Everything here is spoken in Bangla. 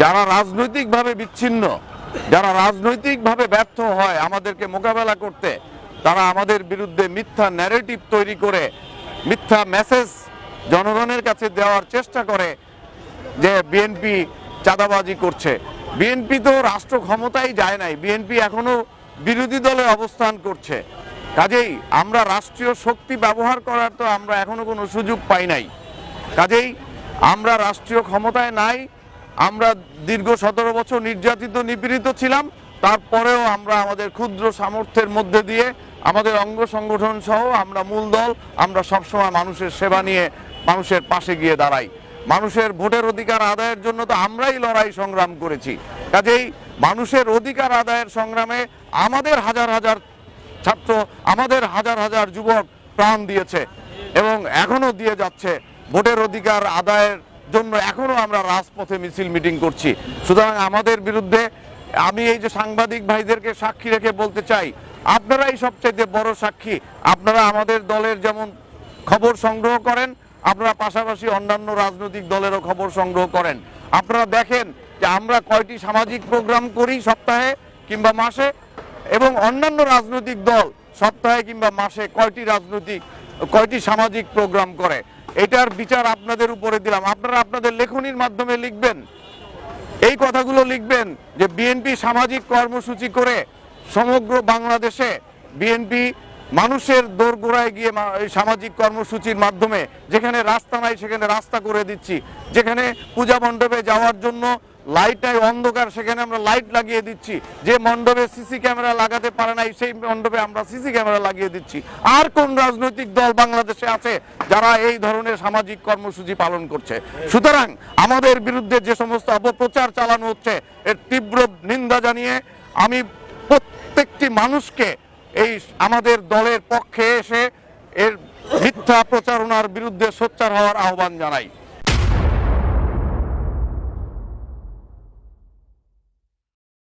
যারা রাজনৈতিকভাবে বিচ্ছিন্ন, যারা রাজনৈতিকভাবে ব্যর্থ হয় আমাদেরকে মোকাবেলা করতে, তারা আমাদের বিরুদ্ধে মিথ্যা ন্যারেটিভ তৈরি করে, মিথ্যা মেসেজ জনগণের কাছে দেওয়ার চেষ্টা করে যে বিএনপি চাঁদাবাজি করছে। বিএনপি তো রাষ্ট্র ক্ষমতায় যায় নাই বিএনপি এখনও বিরোধী দলে অবস্থান করছে। কাজেই আমরা রাষ্ট্রীয় শক্তি ব্যবহার করার তো আমরা এখনও কোনো সুযোগ পাই নাই। কাজেই আমরা রাষ্ট্রীয় ক্ষমতায় নাই আমরা দীর্ঘ সতেরো বছর নির্যাতিত, নিপীড়িত ছিলাম। তারপরেও আমরা আমাদের ক্ষুদ্র সামর্থ্যের মধ্যে দিয়ে আমাদের অঙ্গ সংগঠন সহ আমরা মূল দল, আমরা সবসময় মানুষের সেবা নিয়ে মানুষের পাশে গিয়ে দাঁড়াই। মানুষের ভোটের অধিকার আদায়ের জন্য তো আমরাই লড়াই সংগ্রাম করেছি। কাজেই মানুষের অধিকার আদায়ের সংগ্রামে আমাদের হাজার হাজার ছাত্র, আমাদের হাজার হাজার যুবক প্রাণ দিয়েছে এবং এখনও দিয়ে যাচ্ছে। ভোটের অধিকার আদায়ের জন্য এখনও আমরা রাজপথে মিছিল মিটিং করছি। সুতরাং আমাদের বিরুদ্ধে আমি এই যে সাংবাদিক ভাইদেরকে সাক্ষী রেখে বলতে চাই, আপনারাই সবচেয়ে বড় সাক্ষী। আপনারা আমাদের দলের যেমন খবর সংগ্রহ করেন, আপনারা পাশাপাশি অন্যান্য রাজনৈতিক দলেরও খবর সংগ্রহ করেন। আপনারা দেখেন যে আমরা কয়টি সামাজিক প্রোগ্রাম করি সপ্তাহে কিংবা মাসে, এবং অন্যান্য রাজনৈতিক দল সপ্তাহে কিংবা মাসে কয়টি রাজনৈতিক, কয়টি সামাজিক প্রোগ্রাম করে। এটার বিচার আপনাদের উপরে দিলাম। আপনারা আপনাদের লেখনির মাধ্যমে লিখবেন। এই কথাগুলো লিখবেন যে বিএনপি সামাজিক কর্মসূচি করে সমগ্র বাংলাদেশে বিএনপি মানুষের দোরগোড়ায় গিয়ে সামাজিক কর্মসূচির মাধ্যমে যেখানে রাস্তা নাই, সেখানে রাস্তা করে দিচ্ছি। যেখানে পূজা মণ্ডপে যাওয়ার জন্য লাইট নাই অন্ধকার, সেখানে আমরা লাইট লাগিয়ে দিচ্ছি। যে মণ্ডপে সিসি ক্যামেরা লাগাতে পারে নাই, সেই মণ্ডপে আমরা সিসি ক্যামেরা লাগিয়ে দিচ্ছি। আর কোন রাজনৈতিক দল বাংলাদেশে আছে যারা এই ধরনের সামাজিক কর্মসূচি পালন করছে? সুতরাং আমাদের বিরুদ্ধে যে সমস্ত অপপ্রচার চালানো হচ্ছে, এর তীব্র নিন্দা জানিয়ে আমি প্রত্যেকটি মানুষকে এই আমাদের দলের পক্ষে এসে এর মিথ্যা প্রচারণার বিরুদ্ধে সোচ্চার হওয়ার আহ্বান জানাই।